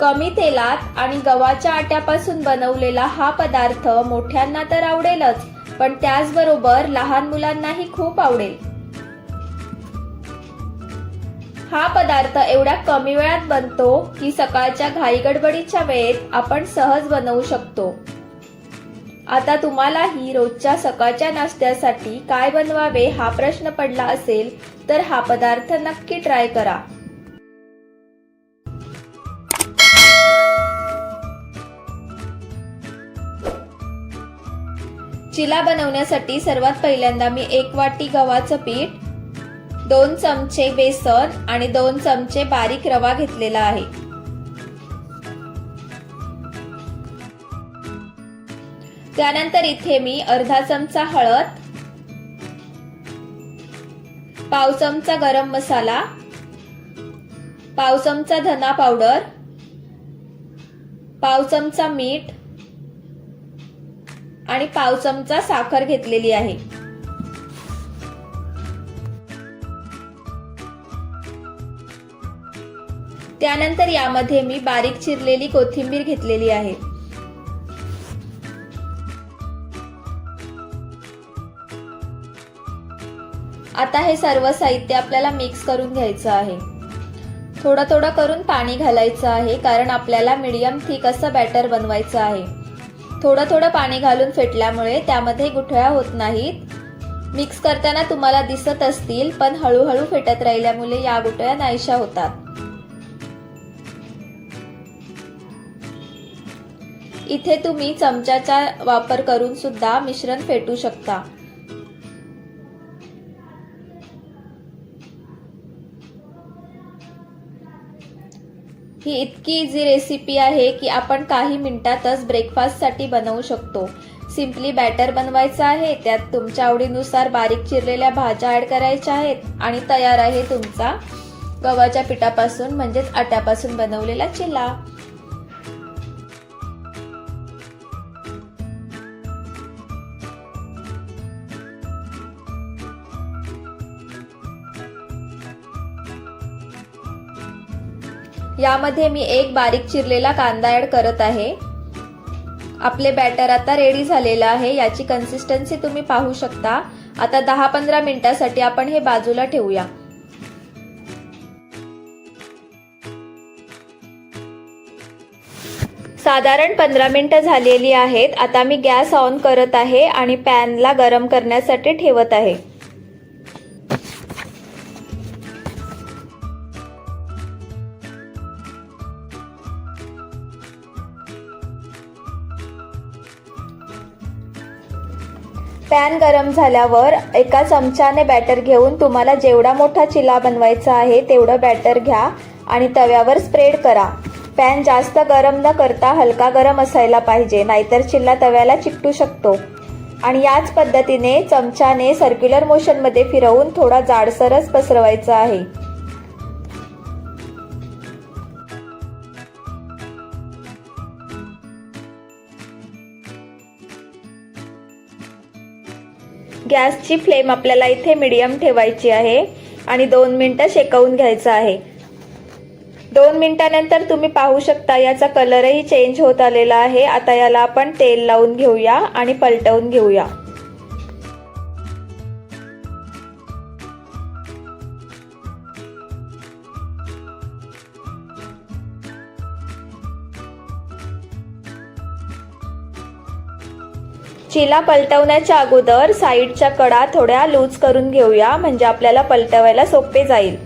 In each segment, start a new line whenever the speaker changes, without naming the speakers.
कमी तेलात आणि गव्हाच्या आट्यापासून बनवलेला हा पदार्थ मोठ्यांना तर आवडेलच पण त्याचबरोबर लहान मुलांनाही खूप आवडेल. हा पदार्थ एवढ्या कमी वेळात बनतो की सकाळच्या घाईगडबडीच्या वेळेत आपण सहज बनवू शकतो. आता तुम्हालाही रोजच्या सकाळच्या नाश्त्यासाठी काय बनवावे हा प्रश्न पडला असेल तर हा पदार्थ नक्की ट्राय करा. चिला बनवण्यासाठी सर्वात पहिल्यांदा मी एक वाटी गव्हाचं पीठ दोन चमचे बेसन आणि दोन चमचे बारीक रवा घेतलेला आहे. त्यानंतर इथे मी अर्धा चमचा हळद पाव चमचा गरम मसाला पाव चमचा धना पावडर पाव चमचा मीठ आणि पाव चमचा साखर घेतलेली आहे. त्यानंतर यामध्ये मी बारीक चिरलेली कोथिंबीर घेतलेली आहे. आता हे सर्व साहित्य आपल्याला मिक्स करून घ्यायचं आहे. थोडं थोडं करून पाणी घालायचं आहे कारण आपल्याला मीडियम थिक असं बॅटर बनवायचं आहे. थोडं थोडं पाणी घालून फेटल्यामुळे त्यामध्ये गुठळ्या होत नाहीत. मिक्स करताना तुम्हाला दिसत असतील पण हळूहळू फेटत राहिल्यामुळे या गुठळ्या नाहीशा होतात. इथे तुम्ही चमच्याचा वापर करून सुद्धा मिश्रण फेटू शकता. ही इतकी इझी रेसिपी आहे की आपण काही मिनिटातच ब्रेकफास्टसाठी बनवू शकतो. सिम्पली बॅटर बनवायचं आहे त्यात तुमच्या आवडीनुसार बारीक चिरलेल्या भाज्या ॲड करायच्या आहेत आणि तयार आहे तुमचा गव्हाच्या पिठापासून म्हणजेच आट्यापासून बनवलेला चिला. यामध्ये मी एक बारीक चिरलेला कांदा ऍड करत आहे. आपले बॅटर आता रेडी झालेलं आहे. याची कन्सिस्टन्सी तुम्ही पाहू शकता. आता दहा पंधरा मिनिटासाठी आपण हे बाजूला ठेवूया. साधारण पंधरा मिनटं झालेली आहेत. आता मी गॅस ऑन करत आहे आणि पॅनला गरम करण्यासाठी ठेवत आहे. पॅन गरम झाल्यावर एका चमच्याने बॅटर घेऊन तुम्हाला जेवढा मोठा चिला बनवायचा आहे तेवढं बॅटर घ्या आणि तव्यावर स्प्रेड करा. पॅन जास्त गरम न करता हलका गरम असायला पाहिजे नाहीतर चिल्ला तव्याला चिकटू शकतो. आणि याच पद्धतीने चमच्याने सर्क्युलर मोशनमध्ये फिरवून थोडा जाडसरच पसरवायचा आहे. गॅसची फ्लेम आपल्याला इथे मिडियम ठेवायची आहे आणि दोन मिनटं शेकवून घ्यायचं आहे. दोन मिनिटानंतर तुम्ही पाहू शकता याचा कलरही चेंज होत आलेला आहे. आता याला आपण तेल लावून घेऊया आणि पलटवून घेऊया. चिला पलटवण्याच्या अगोदर साईडच्या कडा थोड्या लूज करून घेऊया म्हणजे आपल्याला पलटवायला सोपे जाईल.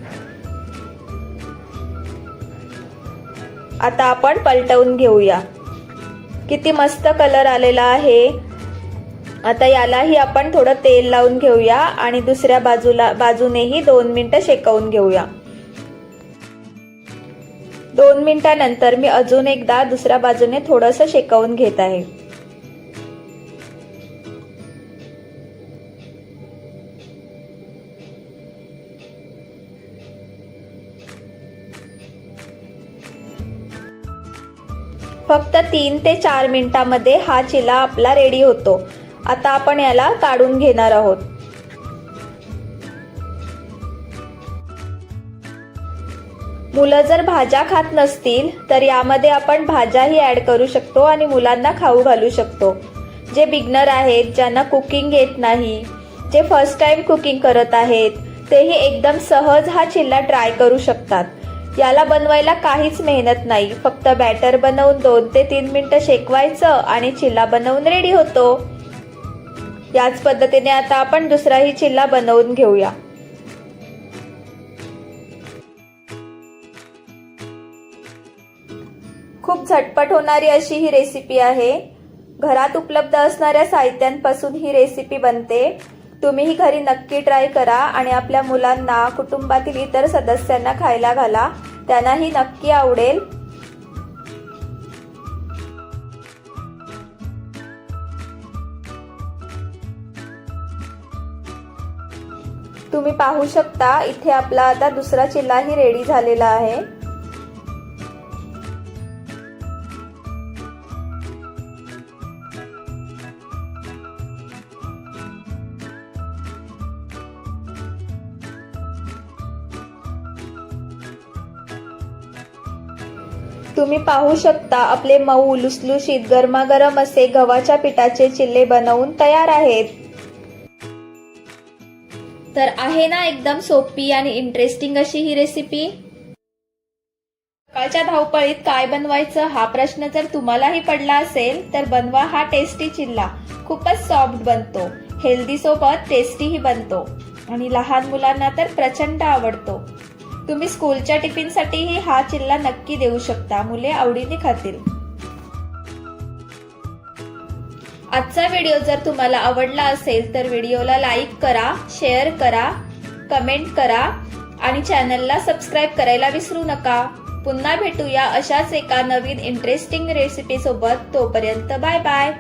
आता आपण पलटवून घेऊया. किती मस्त कलर आलेला आहे. आता यालाही आपण थोडं तेल लावून घेऊया आणि दुसऱ्या बाजूला बाजूनेही दोन मिनटं शेकवून घेऊया. दोन मिनिटानंतर मी अजून एकदा दुसऱ्या बाजूने थोडंसं शेकवून घेत आहे. फक्त तीन ते चार मिनिटामध्ये हा चिला आपला रेडी होतो. आता आपण याला काढून घेणार आहोत. मुलं जर भाज्या खात नसतील तर यामध्ये आपण भाज्याही ॲड करू शकतो आणि मुलांना खाऊ घालू शकतो. जे बिगनर आहेत ज्यांना कुकिंग येत नाही जे फर्स्ट टाइम कुकिंग करत आहेत तेही एकदम सहज हा चिल्ला ट्राय करू शकतात. याला बनवायला काहीच मेहनत नाही. फक्त बॅटर बनवून दोन ते तीन मिनटं शेकवायचं आणि चिल्ला बनवून रेडी होतो. याच पद्धतीने आता आपण दुसराही चिल्ला बनवून घेऊया. खूप झटपट होणारी अशी ही रेसिपी आहे. घरात उपलब्ध असणाऱ्या साहित्यांपासून ही रेसिपी बनते. तुम्हीही घरी नक्की ट्राय करा आणि आपल्या मुलांना कुटुंबातील इतर सदस्यांना खायला घाला. त्यांनाही नक्की आवडेल. तुम्ही पाहू शकता इथे आपला आता दुसरा चिल्लाही रेडी झालेला आहे. तुम्ही पाहू शकता आपले मऊ लुसलुशीत गरमागरम असे गव्हाच्या पिठाचे चिल्ले बनवून तयार आहेत. तर आहे ना एकदम सोपी आणि इंटरेस्टिंग अशी ही रेसिपी सकाळच्या धावपळीत काय बनवायचं हा प्रश्न जर तुम्हालाही पडला असेल तर बनवा हा टेस्टी चिल्ला. खूपच सॉफ्ट बनतो. हेल्दी सोबत टेस्टीही बनतो. आणि लहान मुलांना तर प्रचंड आवडतो. तुम्ही स्कूलच्या टिफिनसाठीही हा चिल्ला नक्की देऊ शकता मुले आवडीने खातील. आजचा व्हिडिओ जर तुम्हाला आवडला असेल तर व्हिडिओला लाईक करा शेअर करा कमेंट करा आणि चॅनलला सबस्क्राईब करायला विसरू नका. पुन्हा भेटूया अशाच एका नवीन इंटरेस्टिंग रेसिपी सोबत. तोपर्यंत बाय बाय.